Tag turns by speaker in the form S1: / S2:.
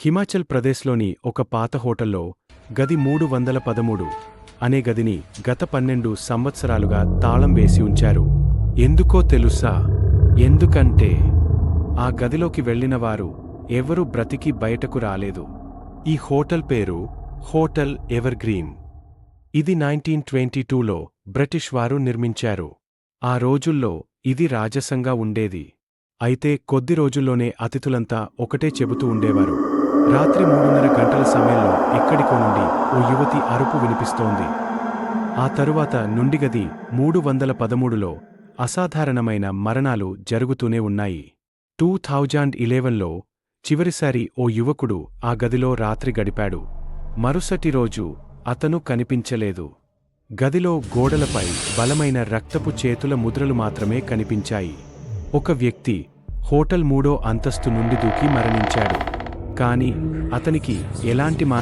S1: హిమాచల్ ప్రదేశ్లోని ఒక పాత హోటల్లో గది మూడు వందల పదమూడు అనే గదిని గత పన్నెండు సంవత్సరాలుగా తాళం వేసి ఉంచారు. ఎందుకో తెలుసా? ఎందుకంటే ఆ గదిలోకి వెళ్ళినవారు ఎవరూ బ్రతికి బయటకు రాలేదు. ఈ హోటల్ పేరు హోటల్ ఎవర్గ్రీన్. ఇది నైన్టీన్ ట్వంటీ టూలో బ్రిటిష్ వారు నిర్మించారు. ఆ రోజుల్లో ఇది రాజసంగా ఉండేది. అయితే కొద్ది రోజుల్లోనే అతిథులంతా ఒకటే చెబుతూ ఉండేవారు. రాత్రి మూడున్నర గంటల సమయంలో ఎక్కడికో నుండి ఓ యువతి అరుపు వినిపిస్తోంది. ఆ తరువాత నుండిగది మూడు వందల పదమూడులో అసాధారణమైన మరణాలు జరుగుతూనే ఉన్నాయి. టూ థౌజండ్ ఇలెవెన్లో చివరిసారి ఓ యువకుడు ఆ గదిలో రాత్రి గడిపాడు. మరుసటి రోజు అతను కనిపించలేదు. గదిలో గోడలపై బలమైన రక్తపు చేతుల ముద్రలు మాత్రమే కనిపించాయి. ఒక వ్యక్తి హోటల్ మూడో అంతస్తు నుండి దూకి మరణించాడు. కానీ అతనికి ఎలాంటి మా